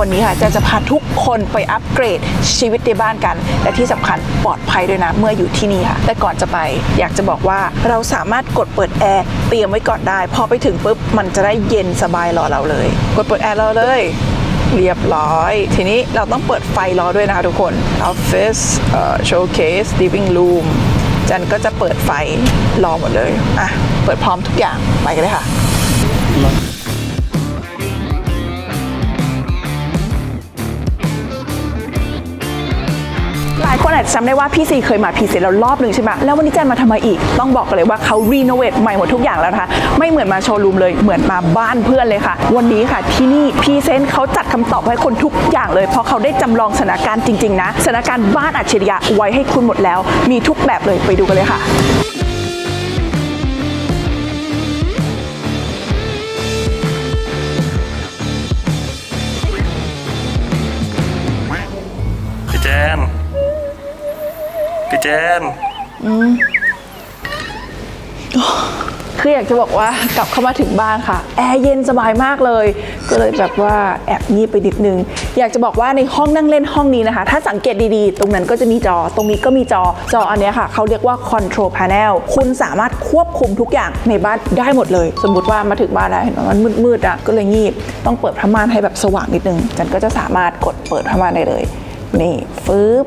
วันนี้ค่ะจะจะพาทุกคนไปอัปเกรดชีวิตในบ้านกัน และที่สำคัญปลอดภัยด้วยนะเมื่ออยู่ที่นี่ค่ะ แต่ก่อนจะไปอยากจะบอกว่าเราสามารถกดเปิดแอร์เตรียมไว้ก่อนได้ พอไปถึงปุ๊บมันจะได้เย็นสบายรอเราเลย กดเปิดแอร์เราเลยเรียบร้อย ทีนี้เราต้องเปิดไฟรอด้วยนะคะทุกคน Office เอ่อ Showcase Living Room จันก็จะเปิดไฟรอหมดเลย อะ เปิดพร้อมทุกอย่างไปกันเลยค่ะ คนอาจจะจำได้ว่าพี่ซีเคยมาพรีเซนต์แล้วรอบหนึ่งใช่ไหมแล้ววันนี้แจนมาทำไมอีก ต้องบอกกันเลยว่าเขารีโนเวทใหม่หมดทุกอย่างแล้วนะคะไม่เหมือนมาโชว์รูมเลยเหมือนมาบ้านเพื่อนเลยค่ะ วันนี้ค่ะที่นี่พรีเซนต์เขาจัดคำตอบให้คนทุกอย่างเลย เพราะเขาได้จำลองสถานการณ์จริงๆนะสถานการณ์บ้านอัจฉริยะไว้ให้คุณหมดแล้ว มีทุกแบบเลยไปดูกันเลยค่ะ พี่แจน คืออยากจะบอกว่ากลับเข้ามาถึงบ้านค่ะ แอร์เย็นสบายมากเลย ก็เลยแบบว่าแอบงีบไปนิดนึง อยากจะบอกว่าในห้องนั่งเล่นห้องนี้นะคะ ถ้าสังเกตดีๆ ตรงนั้นก็จะมีจอ ตรงนี้ก็มีจอ จออันเนี้ยค่ะ เขาเรียกว่า control panel คุณสามารถควบคุมทุกอย่างในบ้านได้หมดเลย สมมติว่ามาถึงบ้านแล้วเห็นว่ามันมืดๆอะ ก็เลยงีบ ต้องเปิดผ้าม่านให้แบบสว่างนิดนึง จันก็จะสามารถกดเปิดผ้าม่านได้เลย นี่ฟืบ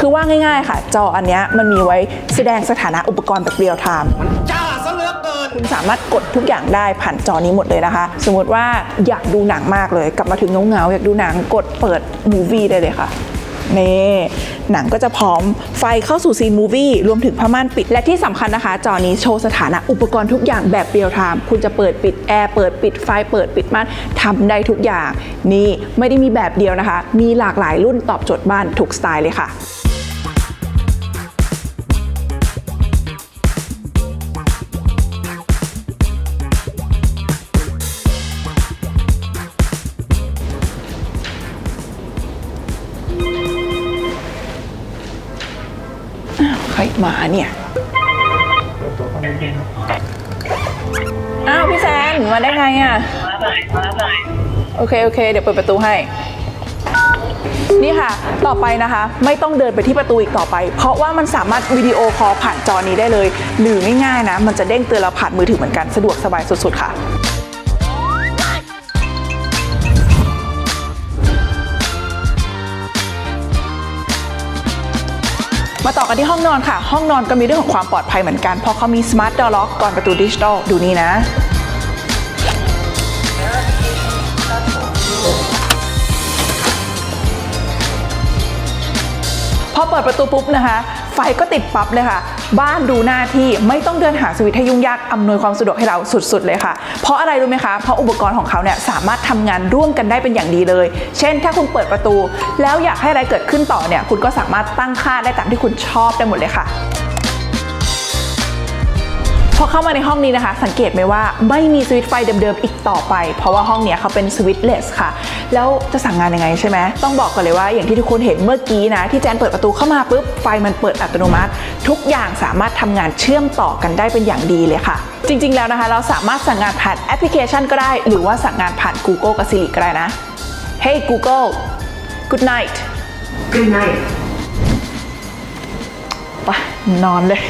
คือว่าง่ายๆค่ะ จออันเนี้ยมันมีไว้แสดงสถานะอุปกรณ์แบบเรียลไทม์จ้าซะเหลือเกินคุณสามารถกดทุกอย่างได้ผ่านจอนี้หมดเลยนะคะ สมมติว่าอยากดูหนังมากเลย กลับมาถึงเงาๆอยากดูหนังกดเปิดมูวี่ได้เลยค่ะนี่หนังก็จะพร้อมไฟเข้าสู่ซีนมูวี่รวมถึงผ้าม่านปิด และที่สำคัญนะคะ จอนี้โชว์สถานะอุปกรณ์ทุกอย่างแบบเรียลไทม์คุณจะเปิดปิดแอร์เปิดปิดไฟเปิดปิดม่านทำได้ทุกอย่าง นี่ไม่ได้มีแบบเดียวนะคะ มีหลากหลายรุ่นตอบโจทย์บ้านทุกสไตล์เลยค่ะ ใครมาเนี่ยอ้าวพี่แซนมาได้ไงอะโอเคโอเค เดี๋ยวเปิดประตูให้ นี่ค่ะ ต่อไปนะคะ ไม่ต้องเดินไปที่ประตูอีกต่อไป เพราะว่ามันสามารถวิดีโอคอลผ่านจอนี้ได้เลย หรือง่ายๆนะ มันจะเด้งเตือนเราผ่านมือถือเหมือนกันสะดวกสบายสุดๆค่ะ มาต่อกันที่ห้องนอนค่ะ ห้องนอนก็มีเรื่องของความปลอดภัยเหมือนกัน เพราะเขามี Smart Door Lock ก่อนประตูดิจิตอลดูนี่นะพอเปิดประตูปุ๊บนะคะ ไฟก็ติดปั๊บเลยค่ะ บ้านดูหน้าที่ไม่ต้องเดินหาสวิตช์ให้ยุ่งยากอำนวยความสะดวกให้เราสุดๆเลยค่ะ เพราะอะไรรู้ไหมคะเพราะอุปกรณ์ของเขาเนี่ยสามารถทำงานร่วมกันได้เป็นอย่างดีเลย เช่น ถ้าคุณเปิดประตู แล้วอยากให้อะไรเกิดขึ้นต่อเนี่ยคุณก็สามารถตั้งค่าได้ตามที่คุณชอบได้หมดเลยค่ะ พอเข้ามาในห้องนี้นะคะ สังเกตไหมว่าไม่มีสวิตช์ไฟเดิมๆ อีกต่อไป เพราะว่าห้องเนี้ยเขาเป็นสวิตช์เลสค่ะ แล้วจะสั่งงานยังไงใช่ไหมต้องบอกกันเลยว่าอย่างที่ทุกคนเห็นเมื่อกี้นะ ที่แจนเปิดประตูเข้ามาปุ๊บไฟมันเปิดอัตโนมัติ ทุกอย่างสามารถทำงานเชื่อมต่อกันได้เป็นอย่างดีเลยค่ะ จริง ๆ แล้วนะคะ เราสามารถสั่งงานผ่านแอปพลิเคชันก็ได้ หรือว่าสั่งงานผ่าน Google กับ Siri ก็ได้นะ Hey Google Good night Good night ไปนอนเลย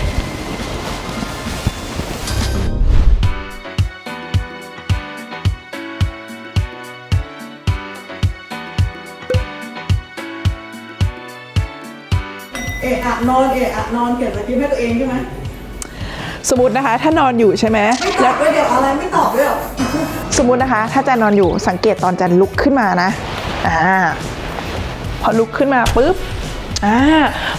เอะอะนอนเอะอะนอนเขียนสคริปต์ให้ตัวเองใช่ไหมสมมตินะคะ ถ้านอนอยู่ใช่ไหมไม่ตอบด้วยเดี๋ยวอะไรไม่ตอบด้วยเหรอสมมุตินะคะ ถ้าจันนอนอยู่สังเกตตอนจันลุกขึ้นมานะอ่าพอลุกขึ้นมาปุ๊บอ่า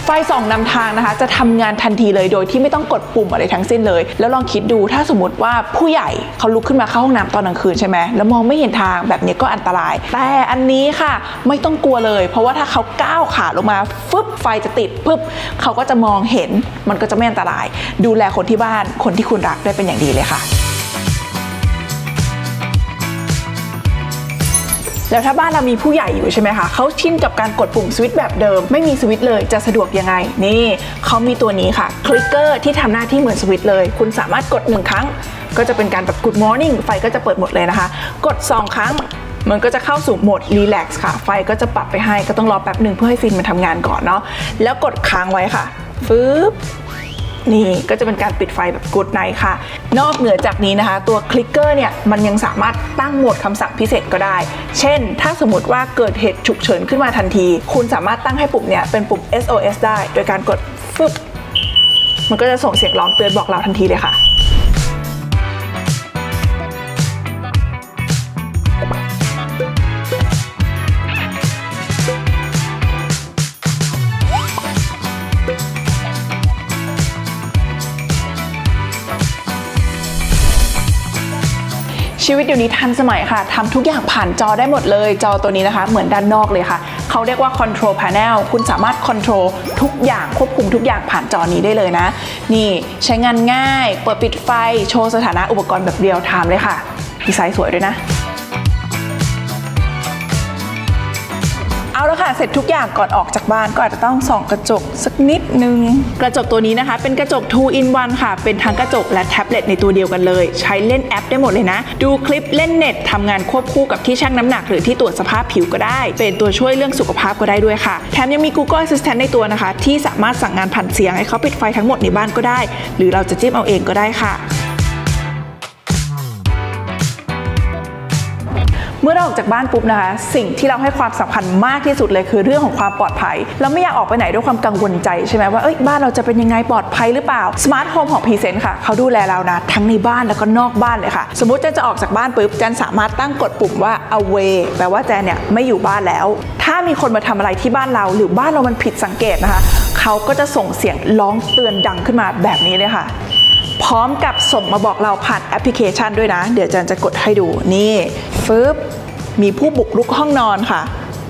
ไฟส่องนำทางนะคะ จะทำงานทันทีเลยโดยที่ไม่ต้องกดปุ่มอะไรทั้งสิ้นเลย แล้วลองคิดดูถ้าสมมติว่าผู้ใหญ่เขาลุกขึ้นมาเข้าห้องน้ำตอนกลางคืนใช่ไหมแล้วมองไม่เห็นทางแบบนี้ก็อันตราย แต่อันนี้ค่ะไม่ต้องกลัวเลย เพราะว่าถ้าเขาก้าวขาลงมาฟึบไฟจะติดปึ๊บเขาก็จะมองเห็นมันก็จะไม่อันตราย ดูแลคนที่บ้านคนที่คุณรักได้เป็นอย่างดีเลยค่ะ แล้วถ้าบ้านเรามีผู้ใหญ่อยู่ใช่ไหมคะเขาชินกับการกดปุ่มสวิตช์แบบเดิม ไม่มีสวิตช์เลยจะสะดวกยังไง นี่เขามีตัวนี้ค่ะคลิกเกอร์ที่ทำหน้าที่เหมือนสวิตช์เลย คุณสามารถกด 1 ครั้ง ก็จะเป็นการแบบ Good Morning ไฟก็จะเปิดหมดเลยนะคะ กด 2 ครั้งมันก็จะเข้าสู่โหมดรีแลกซ์ค่ะ ไฟก็จะปรับไปให้ก็ต้องรอแป๊บหนึ่งเพื่อให้ฟินมันทำงานก่อนเนาะแล้วกดค้างไว้ค่ะฟึบ นี่ก็จะเป็นการปิดไฟแบบกดไนค่ะ นอกเหนือจากนี้นะคะ ตัวคลิกเกอร์เนี่ยมันยังสามารถตั้งโหมดคำสั่งพิเศษก็ได้ เช่น ถ้าสมมติว่าเกิดเหตุฉุกเฉินขึ้นมาทันที คุณสามารถตั้งให้ปุ่มเนี่ยเป็นปุ่ม SOS ได้ โดยการกดฟึบมันก็จะส่งเสียงร้องเตือนบอกเราทันทีเลยค่ะ ชีวิตเดี๋ยวนี้ทันสมัยค่ะทำทุกอย่างผ่านจอได้หมดเลย จอตัวนี้นะคะ เหมือนด้านนอกเลยค่ะ เขาเรียกว่า Control Panel คุณสามารถ Control ทุกอย่างควบคุมทุกอย่างผ่านจอนี้ได้เลยนะ นี่ใช้งานง่าย เปิดปิดไฟ โชว์สถานะอุปกรณ์แบบเรียลไทม์เลยค่ะดีไซน์สวยด้วยนะ เอาละค่ะ เสร็จทุกอย่างก่อนออกจากบ้านก็อาจจะต้องส่องกระจกสักนิดนึง กระจกตัวนี้นะคะ เป็นกระจก 2 in 1 ค่ะ เป็นทั้งกระจกและแท็บเล็ตในตัวเดียวกันเลย ใช้เล่นแอปได้หมดเลยนะ ดูคลิปเล่นเน็ตทำงานควบคู่กับที่ชั่งน้ำหนัก หรือที่ตรวจสภาพผิวก็ได้ เป็นตัวช่วยเรื่องสุขภาพก็ได้ด้วยค่ะ แถมยังมี Google Assistant ในตัวนะคะ ที่สามารถสั่งงานผ่านเสียงให้เขาปิดไฟทั้งหมดในบ้านก็ได้ หรือเราจะจิ้มเอาเองก็ได้ค่ะ เมื่อเราออกจากบ้านปุ๊บนะคะ สิ่งที่เราให้ความสำคัญมากที่สุดเลยคือเรื่องของความปลอดภัย เราไม่อยากออกไปไหนด้วยความกังวลใจใช่ไหมว่าเอ้ยบ้านเราจะเป็นยังไงปลอดภัยหรือเปล่าสมาร์ทโฮมของพรีเซนต์ค่ะเขาดูแลเรานะ ทั้งในบ้านแล้วก็นอกบ้านเลยค่ะ สมมติเจนจะออกจากบ้านปุ๊บเจนสามารถตั้งกดปุ่มว่า away แปลว่าแจนเนี่ยไม่อยู่บ้านแล้ว ถ้ามีคนมาทำอะไรที่บ้านเราหรือบ้านเรามันผิดสังเกตนะคะเขาก็จะส่งเสียงร้องเตือนดังขึ้นมาแบบนี้เลยค่ะ พร้อมกับส่งมาบอกเราผ่านแอปพลิเคชันด้วยนะ เดี๋ยวจันจะกดให้ดูนี่ฟึบมีผู้บุกรุกห้องนอนค่ะ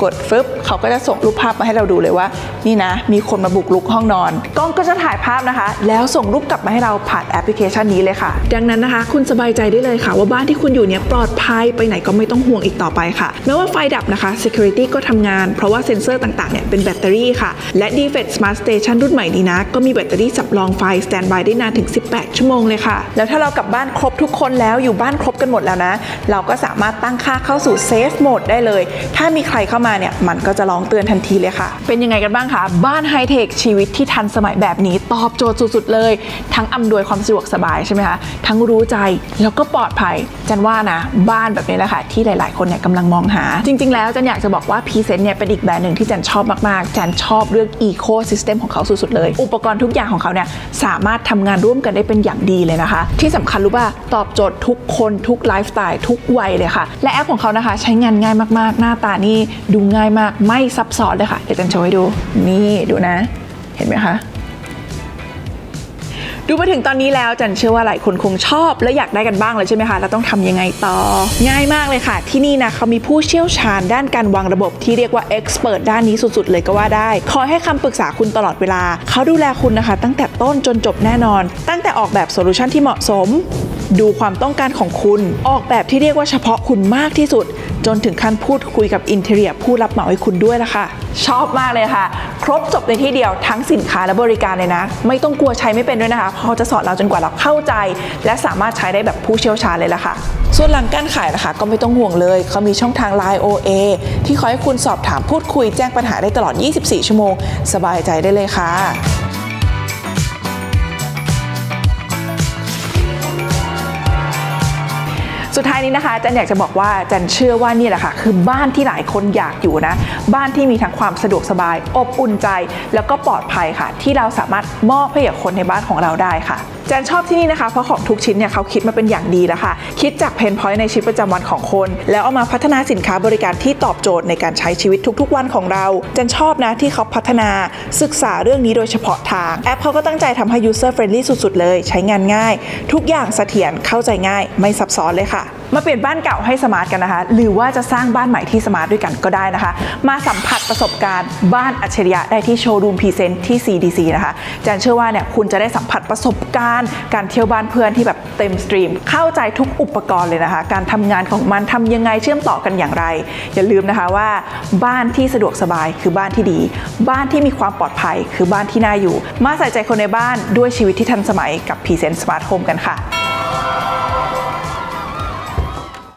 กดฟึบเขาก็จะส่งรูปภาพมาให้เราดูเลยว่า นี่นะ มีคนมาบุกรุกห้องนอน กล้องก็จะถ่ายภาพนะคะ แล้วส่งรูปกลับมาให้เราผ่านแอปพลิเคชันนี้เลยค่ะ ดังนั้นนะคะ คุณสบายใจได้เลยค่ะ ว่าบ้านที่คุณอยู่เนี่ยปลอดภัยไปไหนก็ไม่ต้องห่วงอีกต่อไปค่ะแม้ว่าไฟดับนะคะ Security ก็ทำงาน เพราะว่าเซ็นเซอร์ต่างๆเนี่ยเป็นแบตเตอรี่ค่ะ และ d f e t Smart Station รุ่นใหม่นี้นะก็มีแบตเตอรี่สำรองไฟสแตนบายได้นานถึง 18 ชั่วโมงเลยค่ะ แล้วถ้าเรากลับบ้านครบทุกคนแล้วอยู่บ้านครบกันหมดแล้วนะ เราก็สามารถตั้งค่าเข้าสู่ Safe Mode ได้เลย ถ้ามีใครเข้ามาเนี่ยมันก็จะร้องเตือนทันทีเลยค่ะ เป็นยังไงกันบ้างคะบ้านไฮเทคชีวิตที่ทันสมัยแบบนี้ตอบโจทย์สุดๆเลย ทั้งอำนวยความสะดวกสบายใช่ไหมคะทั้งรู้ใจแล้วก็ปลอดภัยจันว่านะบ้านแบบนี้แหละค่ะที่หลาย ๆ คนเนี่ยกำลังมองหา จริง ๆ แล้วจันอยากจะบอกว่าพีเซนต์เนี่ยเป็นอีกแบรนด์หนึ่งที่จันชอบมากๆจันชอบเรื่องอีโค y ิสเต็มของเขาสุดๆเลย อุปกรณ์ทุกอย่างของเขาเนี่ยสามารถทำงานร่วมกันได้เป็นอย่างดีเลยนะคะ ที่สำคัญรู้ป่ะตอบโจทย์ทุกคนทุกไลฟ์สไตล์ทุกวัยเลยค่ะ และแอปของเขานะคะ ใช้งานง่ายมากๆ หน้าตานี่ดูง่ายมากไม่ซับซ้อนเลยค่ะ เดี๋ยวจันโชว์ให้ดู นี่ดูนะ เห็นไหมคะ ดูมาถึงตอนนี้แล้วจันเชื่อว่าหลายคนคงชอบ และอยากได้กันบ้างเลยใช่ไหมคะแล้วต้องทำยังไงต่อ ง่ายมากเลยค่ะ ที่นี่นะเขามีผู้เชี่ยวชาญด้านการวางระบบที่เรียกว่าเอ็กซ์เพรสด้านนี้สุดๆ เลยก็ว่าได้ คอยให้คำปรึกษาคุณตลอดเวลา เขาดูแลคุณนะคะ ตั้งแต่ต้นจนจบแน่นอน ตั้งแต่ออกแบบโซลูชันที่เหมาะสม ดูความต้องการของคุณ ออกแบบที่เรียกว่าเฉพาะคุณมากที่สุด จนถึงขั้นพูดคุยกับอินเทเรียผู้รับเหมาให้คุณด้วยละค่ะ ชอบมากเลยค่ะ ครบจบในที่เดียวทั้งสินค้าและบริการเลยนะ ไม่ต้องกลัวใช้ไม่เป็นด้วยนะคะเพราะเขาจะสอนเราจนกว่าเราเข้าใจ และสามารถใช้ได้แบบผู้เชี่ยวชาญเลยล่ะค่ะ ส่วนหลังการขายนะคะ ก็ไม่ต้องห่วงเลยเขามีช่องทาง Line OA ที่คอยให้คุณสอบถามพูดคุยแจ้งปัญหาได้ตลอด 24 ชั่วโมง สบายใจได้เลยค่ะ สุดท้ายนี้นะคะจันอยากจะบอกว่าจันเชื่อว่านี่แหละค่ะ คือบ้านที่หลายคนอยากอยู่นะ บ้านที่มีทั้งความสะดวกสบาย อบอุ่นใจ แล้วก็ปลอดภัยค่ะ ที่เราสามารถมอบให้กับคนในบ้านของเราได้ค่ะจันชอบที่นี่นะคะ เพราะของทุกชิ้นเนี่ยเขาคิดมาเป็นอย่างดีแล้วค่ะ คิดจากเพนพอยต์ในชีวิตประจำวันของคน แล้วเอามาพัฒนาสินค้าบริการที่ตอบโจทย์ในการใช้ชีวิตทุกๆ วันของเราจันชอบนะที่เขาพัฒนาศึกษาเรื่องนี้โดยเฉพาะทางแอปเขาก็ตั้งใจทำให้ user friendly สุดๆ เลย ใช้งานง่าย ทุกอย่างเสถียรเข้าใจง่าย ไม่ซับซ้อนเลยค่ะ มาเปลี่ยนบ้านเก่าให้สมาร์ทกันนะคะ หรือว่าจะสร้างบ้านใหม่ที่สมาร์ทด้วยกันก็ได้นะคะ มาสัมผัสประสบการณ์บ้านอัจฉริยะได้ที่โชว์รูมพรีเซนต์ที่ CDC นะคะจันเชื่อว่าเนี่ยคุณจะได้สัมผัสประสบการณ์ การเที่ยวบ้านเพื่อนที่แบบเต็มสตรีม เข้าใจทุกอุปกรณ์เลยนะคะ การทำงานของมันทำยังไงเชื่อมต่อกันอย่างไร อย่าลืมนะคะว่า บ้านที่สะดวกสบายคือบ้านที่ดี บ้านที่มีความปลอดภัยคือบ้านที่น่าอยู่ มาใส่ใจคนในบ้านด้วยชีวิตที่ทันสมัยกับพรีเซนต์สมาร์ทโฮมกันค่ะ